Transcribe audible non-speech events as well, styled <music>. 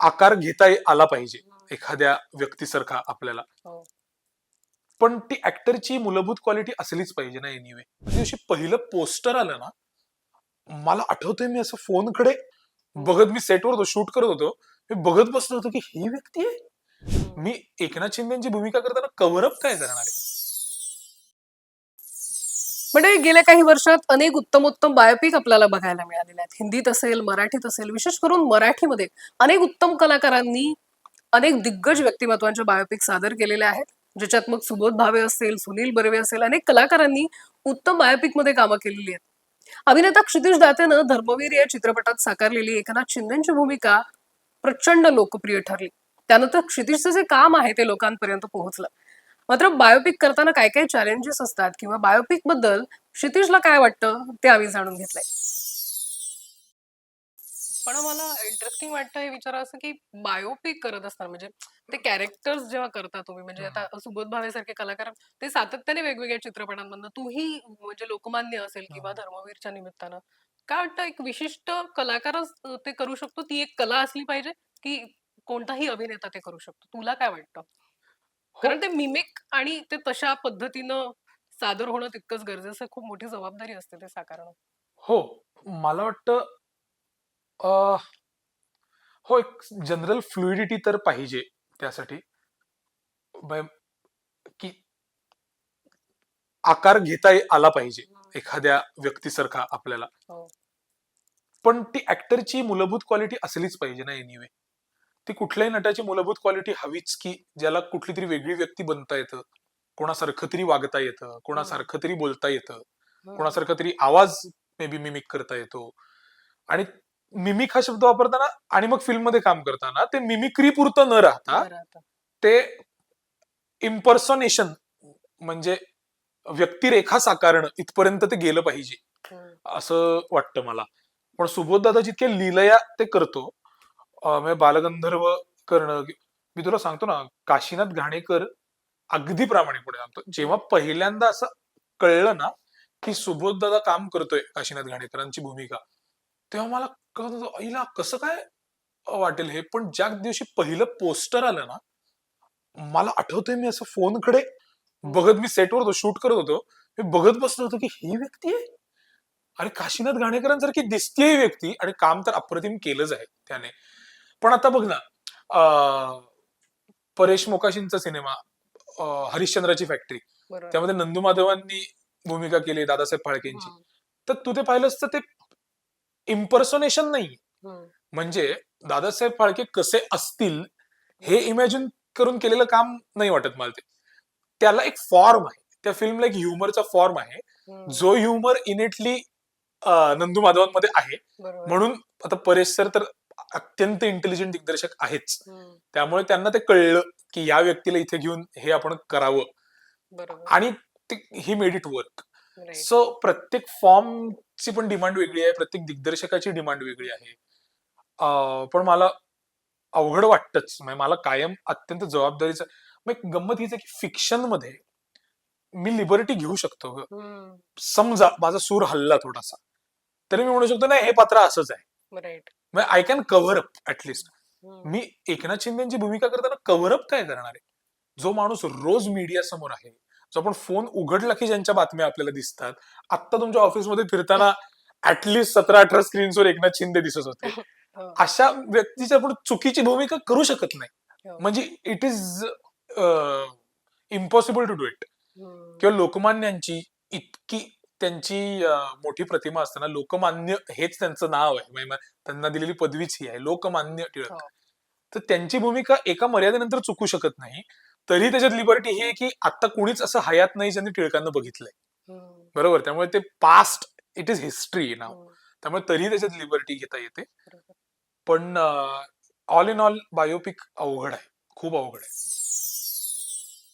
आकार घेता आला पाहिजे एखाद्या व्यक्तीसारखा आपल्याला. हो. पण ती ऍक्टरची मूलभूत क्वालिटी असलीच पाहिजे ना एनिवे दिवशी पहिलं पोस्टर आलं ना मला आठवतंय मी असं फोनकडे बघत मी सेटवर होतो शूट करत होतो. मी बघत बसलो होतो की ही व्यक्ती आहे? मी एकनाथ शिंदेची भूमिका करताना कव्हर अप काय करणार आहे? म्हणजे गेल्या काही वर्षात अनेक उत्तमोत्तम बायोपिक आपल्याला बघायला मिळालेले आहेत. हिंदीत असेल मराठीत असेल विशेष करून मराठीमध्ये अनेक उत्तम कलाकारांनी अनेक दिग्गज व्यक्तिमत्वांच्या बायोपिक सादर केलेले आहेत. ज्याच्यात मग सुबोध भावे असेल सुनील बर्वे असेल अनेक कलाकारांनी उत्तम बायोपिकमध्ये कामं केलेली आहेत. अभिनेता क्षितिश दातेनं धर्मवीर या चित्रपटात साकारलेली एकनाथ शिंदेची भूमिका प्रचंड लोकप्रिय ठरली. त्यानंतर क्षितिशचं जे काम आहे ते लोकांपर्यंत पोहोचलं. मात्र बायोपिक करताना काय काय चॅलेंजेस असतात किंवा बायोपिकबद्दल क्षितिशला काय वाटतं ते आम्ही जाणून घेतलंय पण मला इंटरेस्टिंग वाटतं हे विचारा असं की बायोपिक करत असताना म्हणजे ते कॅरेक्टर्स जेव्हा करता तुम्ही म्हणजे आता सुबोध भावे सारखे कलाकार ते सातत्याने वेगवेगळ्या चित्रपटांमधनं तूही म्हणजे लोकमान्य असेल किंवा. धर्मवीरच्या निमित्तानं काय वाटतं एक विशिष्ट कलाकारच ते करू शकतो ती एक कला असली पाहिजे की कोणताही अभिनेता ते करू शकतो तुला काय वाटतं. कारण ते मिमिक आणि ते तशा पद्धतीनं सादर होणं तितकंच गरजेचं आहे. खूप मोठी जबाबदारी असते ते साकारणं. हो. मला वाटतं अं, हो एक जनरल फ्लुइडिटी तर पाहिजे त्यासाठी. ब- की आकार घेता आला पाहिजे एखाद्या व्यक्तीसारखा आपल्याला. हो. पण ती ऍक्टरची मूलभूत क्वालिटी असलीच पाहिजे ना एनिवे. ती कुठल्याही नटाची मूलभूत क्वालिटी हवीच की ज्याला कुठली तरी वेगळी व्यक्ती बनता येतं. कोणासारखं तरी वागता येतं कोणासारखं तरी बोलता येतं कोणासारखा तरी आवाज मे बी मिमिक करता येतो. आणि मिमिक हा शब्द वापरताना आणि मग फिल्ममध्ये काम करताना ते मिमिक्री पुरतं न राहता. ते इम्पर्सोनेशन म्हणजे व्यक्तिरेखा साकारणं इथपर्यंत ते गेलं पाहिजे. हम्म. असं वाटतं मला. पण सुबोध दादा जितके लीलया ते करतो अं, बालगंधर्व करणं मी तुला सांगतो ना काशीनाथ घाणेकर अगदी प्रामाणिकपणे सांगतो. जेव्हा पहिल्यांदा असं कळलं ना की सुबोध दादा काम करतोय काशीनाथ घाणेकरांची भूमिका तेव्हा मला कळत होतं, आईला कसं काय वाटेल हे? पण ज्या दिवशी पहिलं पोस्टर आलं ना मला आठवतंय मी असं फोनकडे बघत मी सेटवर होतो शूट करत होतो मी बघत बसलो होतो की ही व्यक्ती आहे? आणि काशीनाथ घाणेकरांसारखी दिसतीये ही व्यक्ती आणि काम तर अप्रतिम केलंच आहे त्याने. पण आता बघ ना परेश मोकाशींचा सिनेमा हरिश्चंद्राची फॅक्टरी. त्यामध्ये नंदू माधवांनी भूमिका केली दादासाहेब फाळकेंची. तर तू ते पाहिलंस तर ते इम्पर्सोनेशन नाही. म्हणजे दादासाहेब फाळके कसे असतील हे इमॅजिन करून केलेलं काम नाही वाटत मला ते त्याला एक फॉर्म आहे त्या फिल्मला एक ह्युमरचा फॉर्म आहे. जो ह्युमर इनेटली नंदू माधवांमध्ये आहे. म्हणून आता परेश सर तर अत्यंत इंटेलिजंट दिग्दर्शक आहेच. त्यामुळे त्यांना ते कळलं की या व्यक्तीला इथे घेऊन हे आपण करावं. आणि ही मेड इट वर्क. सो प्रत्येक फॉर्मची पण डिमांड वेगळी आहे प्रत्येक दिग्दर्शकाची डिमांड वेगळी आहे पण मला अवघड वाटतच म्हणजे मला कायम अत्यंत जबाबदारीचं मग गंमत हीच आहे की फिक्शनमध्ये मी लिबर्टी घेऊ शकतो. समजा माझा सूर हल्ला थोडासा तरी मी म्हणू शकतो नाही हे पात्र असंच आहे. म्हणजे I can cover up at least. मी एकनाथ शिंदेची भूमिका करताना कव्हर अप काय करणार आहे जो माणूस रोज मीडिया समोर आहे जो आपण फोन उघडला की ज्यांच्या बातम्या आपल्याला दिसतात आता तुमच्या ऑफिसमध्ये फिरताना ऍटलिस्ट सतरा अठरा स्क्रीन्सवर एकनाथ शिंदे दिसत होते <laughs> हो. अशा व्यक्तीची आपण चुकीची भूमिका करू शकत नाही हो. म्हणजे it is impossible to do it. किंवा लोकमान्यांची इतकी त्यांची मोठी प्रतिमा असताना लोकमान्य हेच त्यांचं नाव आहे. म्हणजे त्यांना दिलेली पदवीच ही आहे. लोकमान्य टिळक. हो. तर त्यांची भूमिका एका मर्यादेनंतर चुकू शकत नाही. तरी त्याच्यात लिबर्टी ही आहे की आता कुणीच असं हयात नाही ज्यांनी टिळकांना बघितलंय. हम्म. बरोबर? त्यामुळे ते पास्ट इट इज हिस्ट्री नाव. त्यामुळे तरी त्याच्यात लिबर्टी घेता येते. पण ऑल इन ऑल बायोपिक अवघड आहे. खूप अवघड आहे.